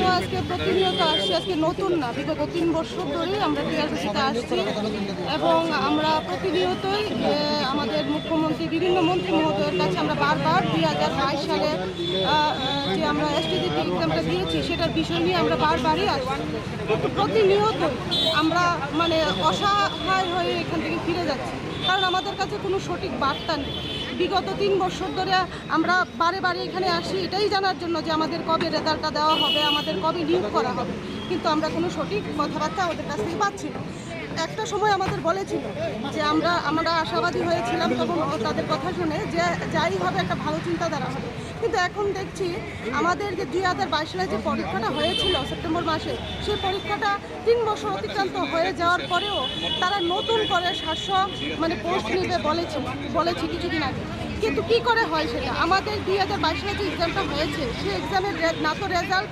তো আজকে প্রতিনিয়ত আসছি, আজকে নতুন না, বিগত তিন বছর ধরেই আমরা টিআরপিসিতে আসছি এবং আমরা প্রতিনিয়তই আমাদের মুখ্যমন্ত্রী, বিভিন্ন মন্ত্রী মহোদয়ের কাছে আমরা বারবার দুই হাজার বাইশ সালে যে আমরা এসটিডিপি এক্সামটা দিয়েছি, সেটার বিষয় নিয়ে আমরা বারবারই আসছি। কিন্তু প্রতিনিয়তই আমরা মানে অসহায় হয়ে এখান থেকে ফিরে যাচ্ছি। কারণ আমাদের কাছে কোনো সঠিক বার্তা নেই। বিগত তিন বছর ধরে আমরা বারে বারে এখানে আসি, এটাই জানার জন্য যে আমাদের কবে রেজাল্টটা দেওয়া হবে, আমাদের কবে নিয়োগ করা হবে। কিন্তু আমরা কোনো সঠিক কথাবার্তা আমাদের কাছ থেকে পাচ্ছি না। একটা সময় আমাদের বলেছিল যে আমরা আমরা আশাবাদী হয়েছিলাম তখন তাদের কথা শুনে যে যাই হবে একটা ভালো চিন্তাধারা হবে। কিন্তু এখন দেখছি আমাদের যে দুই হাজার বাইশ সালে যে পরীক্ষাটা হয়েছিল সেপ্টেম্বর মাসে, সেই পরীক্ষাটা তিন বছর অতিক্রান্ত হয়ে যাওয়ার পরেও তারা নতুন করে সাতশো মানে পোস্ট নিতে বলেছে বলেছে কিছুদিন আগে। কিন্তু কি করে হয় সেটা? আমাদের দুই হাজার বাইশ সালে যে এক্সামটা হয়েছে, সেই এক্সামের না তো রেজাল্ট